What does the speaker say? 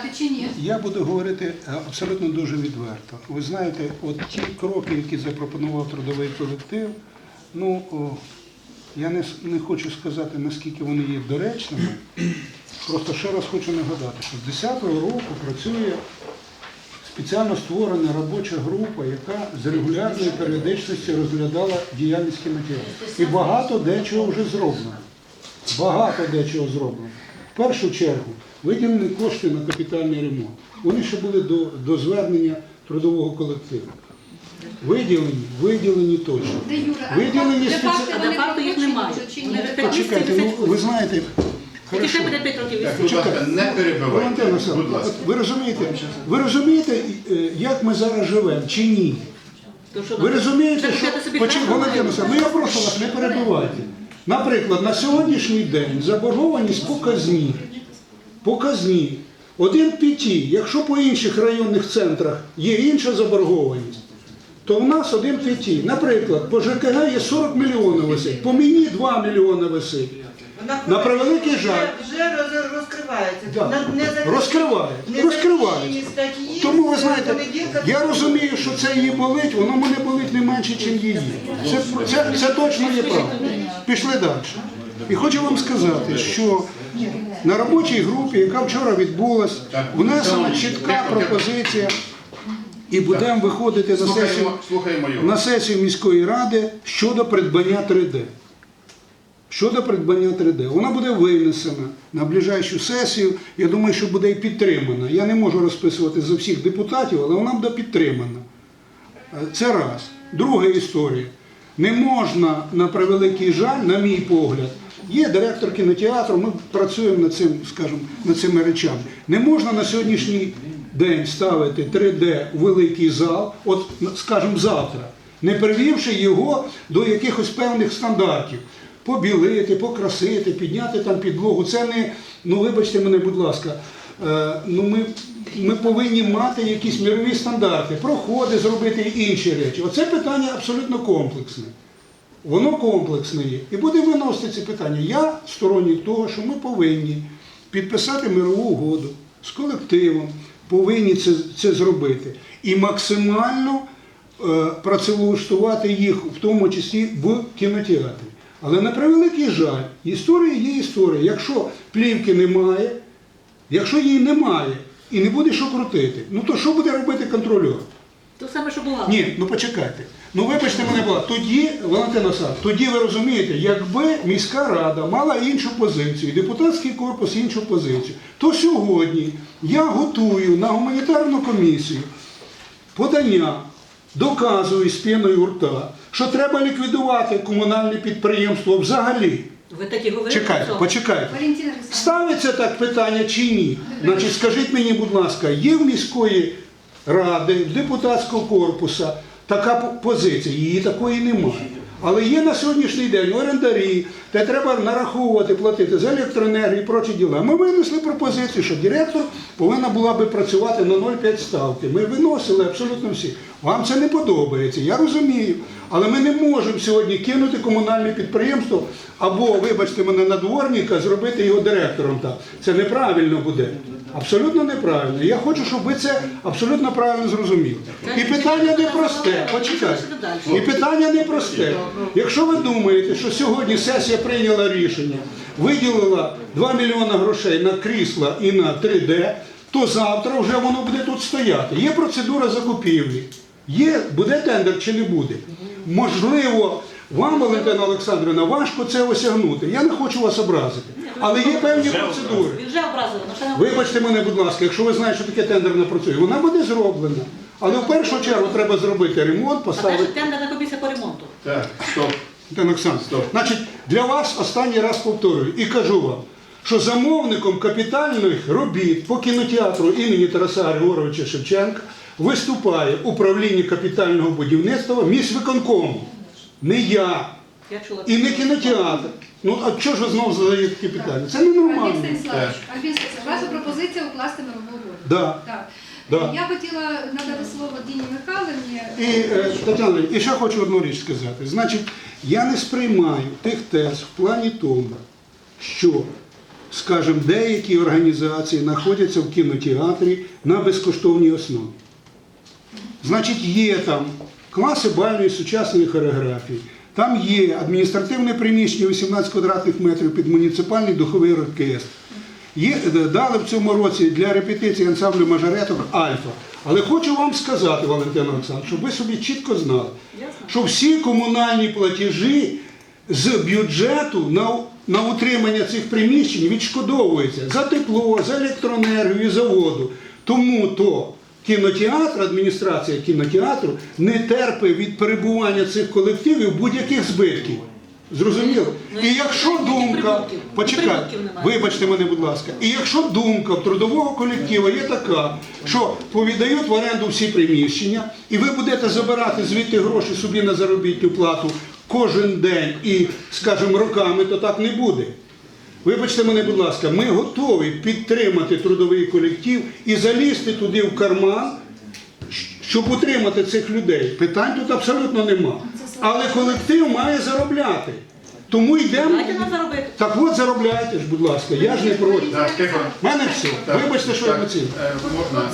розглядати чи ні? Я буду говорити е, абсолютно дуже відверто. Ви знаєте, от ті кроки, які запропонував трудовий колектив, ну я не, не хочу сказати, наскільки вони є доречними. Просто ще раз хочу нагадати, що з 10-го року працює спеціально створена робоча група, яка з регулярною періодичністю розглядала діяльність кінотеатру. І багато дечого вже зроблено. Багато дечого зроблено. В першу чергу виділені кошти на капітальний ремонт. Вони ще були до, до звернення трудового колективу. Виділені, виділені точно. Де Юра, Виділені спеці- А вони де факту їх немає. Почекайте, ну ви знаєте, Тільки хорошо. буде 5 років Так, будь ласка, не перебивайте. Валентин Будь ласка. от ви розумієте, ви розумієте, е, як ми зараз живемо чи ні? То що Ви нам- розумієте, що собі Почек- маємо? Олександрович, ну я прошу вас, не перебивайте. Наприклад, на сьогоднішній день заборгованість показні. Показні. Один п'яті. Якщо по інших районних центрах є інша заборгованість, то в нас один п'яті. Наприклад, по ЖКГ є 40 мільйонів висить, по мені 2 мільйони висить. Вона На превеликий вже- жаль. Вже роз- розкривається. Да. На- не Розкриває, не розкриває. захищені статті Тому ви знаєте, понеділка я розумію, що це її болить, воно мене болить не менше, ніж її. Це, це, це точно є правда. Пішли далі. І хочу вам сказати, що на робочій групі, яка вчора відбулась, внесена чітка пропозиція, і будемо виходити на сесію, Слухаємо, слухаємо його. на сесію міської ради щодо придбання 3D. Щодо придбання 3D, вона буде винесена на ближайшу сесію. Я думаю, що буде і підтримана. Я не можу розписувати за всіх депутатів, але вона буде підтримана. Е, Це раз. Друга історія. Не можна, на превеликий жаль, на мій погляд, є директор кінотеатру, ми працюємо над цим, скажімо, над цими речами. Не можна на сьогоднішній день ставити 3D у великий зал, от, скажімо, завтра, не привівши його до якихось певних стандартів. Побілити, покрасити, підняти там підлогу. Це не, ну вибачте мене, будь ласка, е, ну ми, ми повинні мати якісь мірові стандарти, проходи зробити інші речі. Оце питання абсолютно комплексне. Воно комплексне є. І буде виносити ці питання. Я сторонник того, що ми повинні підписати мирову угоду з колективом, повинні це, це зробити. І максимально е, працевлаштувати їх, в тому числі в кінотеатрі. Але на превеликий жаль, історія є історія. Якщо плівки немає, якщо її немає і не буде що крутити, ну то що буде робити контролер? То саме, що була. Ні, ну почекайте. Ну вибачте мене, була. Тоді, Валентин Осад, тоді ви розумієте, якби міська рада мала іншу позицію, депутатський корпус іншу позицію, то сьогодні я готую на гуманітарну комісію подання, доказую з піною у рта, що треба ліквідувати комунальне підприємство взагалі. Ви такі говорите. Чекайте, почекайте. Ставиться так питання чи ні? Значить, скажіть мені, будь ласка, є в міської ради, в депутатського корпусу така позиція? Її такої немає. Але є на сьогоднішній день орендарі, де треба нараховувати, платити за електроенергію і прочі діла. Ми винесли пропозицію, що директор повинна була би працювати на 0,5 ставки. Ми виносили абсолютно всі. Вам це не подобається, я розумію. Але ми не можемо сьогодні кинути комунальне підприємство або, вибачте мене, надворника, зробити його директором. Так. Це неправильно буде. Абсолютно неправильно. Я хочу, щоб ви це абсолютно правильно зрозуміли. І питання не просте. Почекайте. І питання не просте. Якщо ви думаєте, що сьогодні сесія прийняла рішення, виділила 2 мільйони грошей на крісла і на 3D, то завтра вже воно буде тут стояти. Є процедура закупівлі. Є, буде тендер чи не буде. Можливо, вам, Валентина Олександрівна, важко це осягнути. Я не хочу вас образити. Але є певні процедури. Він вже образив. ну, що Вибачте мене, будь ласка, якщо ви знаєте, що таке тендерна процедура, вона буде зроблена. Але в першу чергу треба зробити ремонт, А де поставити. ж тендерна комісія по ремонту? Так, стоп. Стоп. значить, для вас останній раз повторюю і кажу вам, що замовником капітальних робіт по кінотеатру імені Тараса Григоровича Шевченка виступає управління капітального будівництва міськвиконкому. Не я Я чула. і не кінотеатр. Ну а чого ж ви знову задаєте такі питання? Це ненормально. Альбін Станіславович, Альбін Станіславович, ваша пропозиція укласти мирову угоду. Да. Так. Да. Я хотіла надати слово Діні Михайловні. І, е, Тетяна, і ще хочу одну річ сказати. Значить, я не сприймаю тих тез в плані тому, що скажімо, деякі організації знаходяться в кінотеатрі на безкоштовній основі. Значить, є там класи бальної сучасної хореографії, там є адміністративне приміщення 18 квадратних метрів під муніципальний духовий оркестр. Є, е, дали в цьому році для репетиції ансамблю мажореток Альфа. Але хочу вам сказати, Валентина Олександровна, щоб ви собі чітко знали, що всі комунальні платежі з бюджету на, на утримання цих приміщень відшкодовуються за тепло, за електроенергію, за воду. Тому то кінотеатр, адміністрація кінотеатру не терпить від перебування цих колективів будь-яких збитків. Зрозуміло? Ну, І якщо думка, прибутків. почекай, вибачте мене, будь ласка, і якщо думка трудового колективу є така, що повідають в оренду всі приміщення, і ви будете забирати звідти гроші собі на заробітну плату кожен день і, скажімо, роками, то так не буде. Вибачте мене, будь ласка, ми готові підтримати трудовий колектив і залізти туди в карман, щоб утримати цих людей. Питань тут абсолютно нема. Але колектив має заробляти. Тому йдемо. Дайте нам заробити. Так от заробляйте ж, будь ласка, я ж не проти. У мене все. Вибачте, що я емоційно. е, Можна.